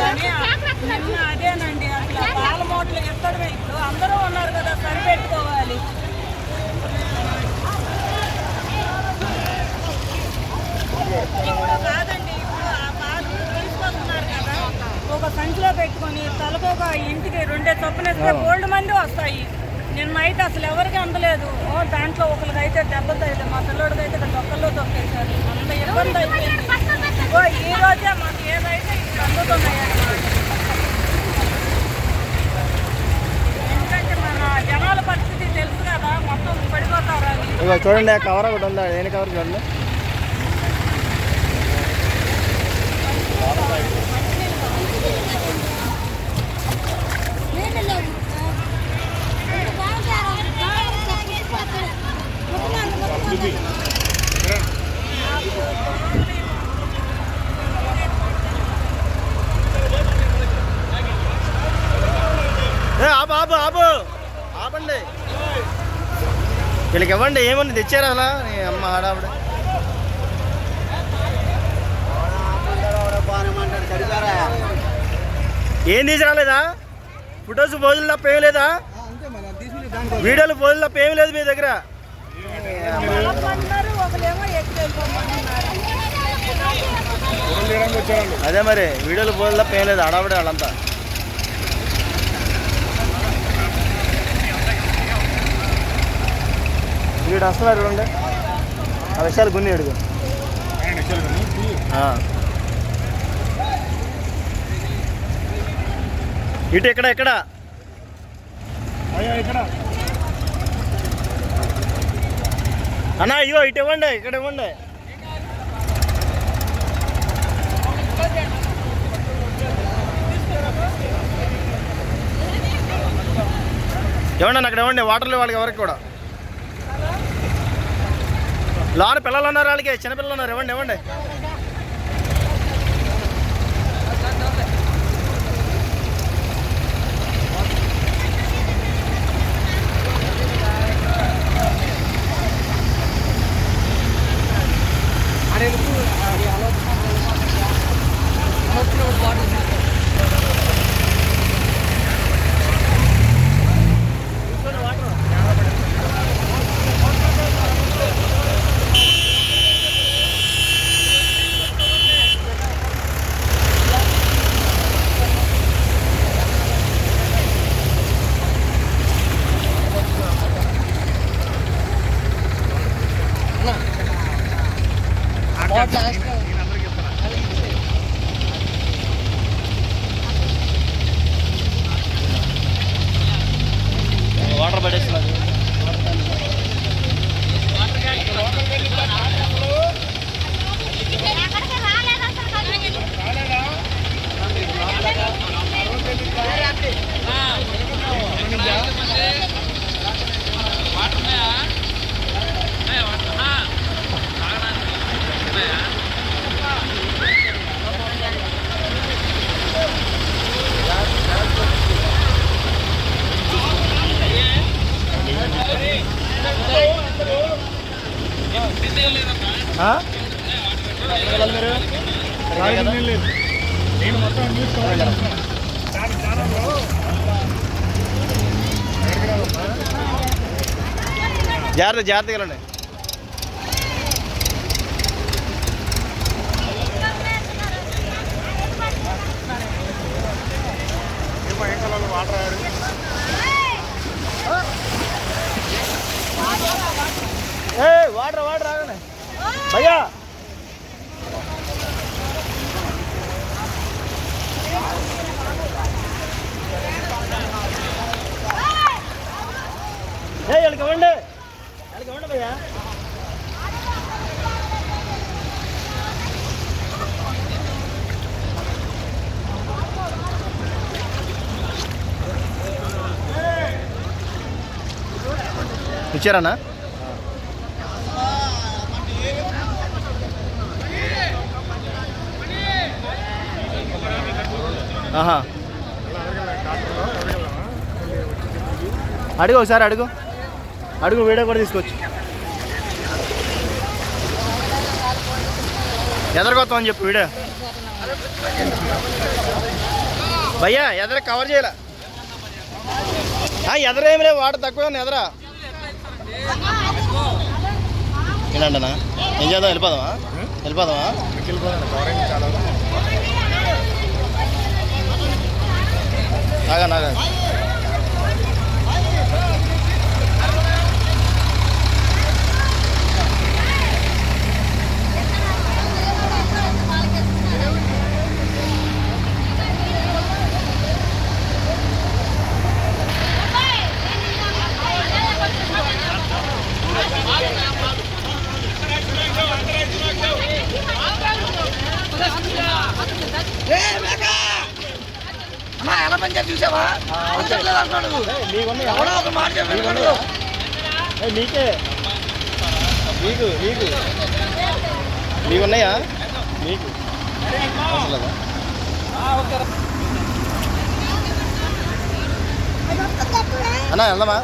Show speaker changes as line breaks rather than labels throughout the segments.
కానీ నిన్న అదేనండి అసలు పాల మూటలు ఎక్కడమే ఇప్పుడు అందరూ ఉన్నారు కదా సరిపెట్టుకోవాలి. ఇప్పుడు కాదండి ఇప్పుడు ఆ పాలు తీసుకొస్తున్నారు కదా. ఒక సంచిలో పెట్టుకొని తలకు ఒక ఇంటికి రెండే చొప్పునేస్తే గోల్డ్ మంది వస్తాయి. నిన్న నైట్ అసలు ఎవరికి అందలేదు. ఓ దాంట్లో ఒకరికి అయితే దెబ్బలు అయితే మా పిల్లోడికి అయితే డొక్కల్లో తొక్కేశారు. అంత ఇబ్బంది అయిపోయింది. ఈ రోజే మాకు ఏదైతే ఇప్పుడు అందుతున్నాయి ఎందుకంటే మన జనాల పరిస్థితి తెలుసు కదా మొత్తం పడిపోతారు అని
ఇగో చూడండి ఆ కవర్ ఒకటి ఉందా? దేని కవర్ చూడండి ఏ ఆపు ఆపు ఆపు. ఆపండి. వీళ్ళకి ఇవ్వండి ఏమని తెచ్చారా అలా? నీ అమ్మ ఆడావిడ. ఏం తీసుకురాలేదా? ఫొటోస్ పోజులు తప్ప ఏం లేదా? వీడియోలు పోజులు తప్ప ఏం లేదు మీ దగ్గర. అదే మరి వీడియోలు పోజులు తప్ప ఏం లేదు ఆడావిడ వాళ్ళంతా. వీడు వస్తున్నారు చూడండి. ఆ విషయాలు గున్ని అడుగు ఇటు ఎక్కడ ఎక్కడ? అన్నా అయ్యో ఇటు ఇవ్వండి ఇక్కడ ఇవ్వండి. ఇవ్వండి అక్కడ ఇవ్వండి వాటర్లు వాళ్ళకి ఎవరికి కూడా. లోన పిల్లలు ఉన్నారు వాళ్ళకి చిన్నపిల్లలు ఉన్నారు ఇవ్వండి ఇవ్వండి. వాటర్ పడేస్తున్నారు ఆ? ఎక్కడికి వెళ్ళాలి మీరు ఎక్కడికి కదా?
నేను మొత్తం న్యూస్ కవర్ చేస్తున్నాను చాలా ఛానల్లో
జాగ్రత్త జాగ్రత్తగా వెళ్ళండి.
ఏమో వాటర్ ఆడు
ఏ వాటర్ వాటర్ ఆగండి భయ్యా ఏ వీళ్ళకి ఇవ్వండి వీళ్ళకి ఇవ్వండి భయ్యా ఇచ్చారన్నా ఆహా. అడుగు ఒకసారి అడుగు. అడుగు వీడియో కూడా తీసుకోవచ్చు. ఎదరగొత్తామని చెప్పు వీడియో. భయ్యా ఎదర కవర్ చేయాల. ఎదరేమి లేవు వాటర్ తక్కువ ఎదరా. ఏంటంటనా ఏం చేద్దాం వెళ్ళిపోదామా వెళ్ళిపోదామా నాగా నాగా నీకే నీకు నీకు. నీకున్నాయా నీకు. అవసరం? అన్నా వెళ్దామా?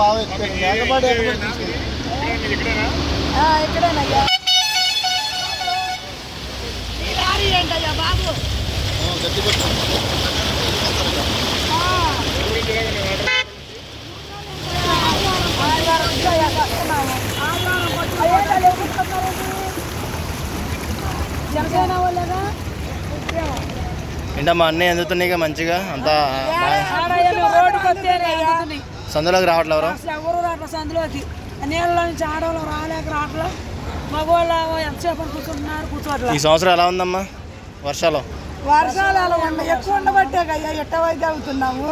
బాగా
ఇక్కడేనయ్యా ఈ లారీ ఏంటయ్యా బాబు? జనసేన
ఏంటమ్మా అన్నీ అందుతున్నాయి మంచిగా? అంతా సందులోకి రావట్లేదు ఎవరు?
రావట్లే సందులోకి నీళ్ళ నుంచి ఆడవాళ్ళు రాలేక రావట్లే మగవాళ్ళు ఎంతసేపు కూర్చుంటున్నారు కూర్చోట్లే
ఈ సంవత్సరం ఎలా ఉందమ్మా వర్షాలు?
వర్షాలు అలా ఉండ ఎక్కువ ఉండబట్టే అయ్యా ఎట్ట వైద్య అవుతున్నాము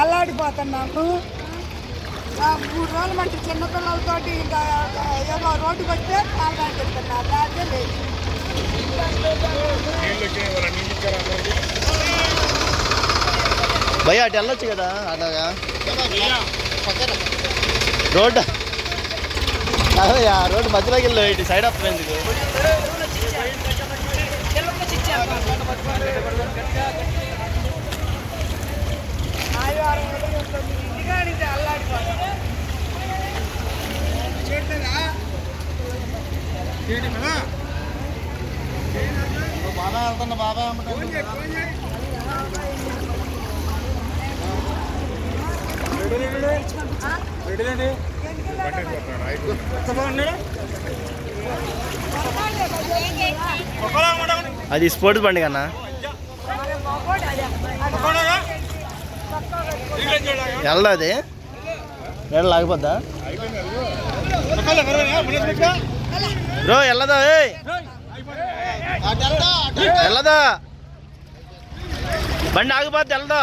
అల్లాడిపోతున్నాము మూడు రోజులు మట్టి చిన్నపిల్లలతోటి ఇంకా ఏదో రోడ్డుకి వస్తే కాలు కాకెత్తున్నారు లేదు
భయ అటు వెళ్ళొచ్చు కదా అలాగా? రోడ్డు. అదయ్యా రోడ్డు మధ్యలోకి వెళ్ళు ఇటు సైడ్ అప్ ఎందుకు?
ఆదివారం
బాగా వెళ్తున్నా బాగా అది స్పోర్ట్స్ బండి కన్నా. వెళ్ళదా అది? వెళ్ళ లాగిపోద్దా? బ్రో వెళ్ళదా వెళ్ళదా బండి ఆగిపోద్ది వెళ్దా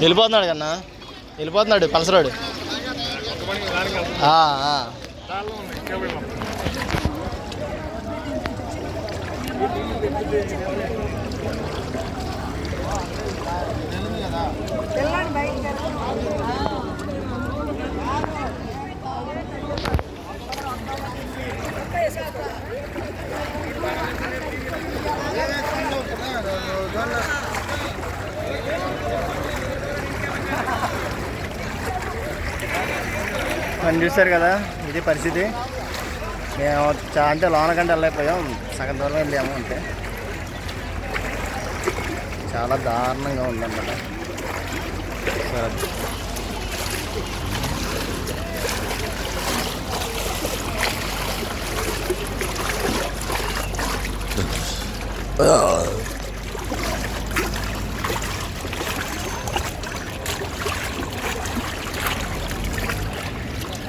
వెళ్ళిపోతున్నాడు కన్నా వెళ్ళిపోతున్నాడు పలసరాడు Thank you.
పిల్లని
మనం చూశారు కదా ఇది పరిస్థితి. మేము చా అంటే లోనకంటే వెళ్ళలేకపోయాం. సగం దూరం వెళ్ళాము అంటే చాలా దారుణంగా ఉందన్నమాట. సరే.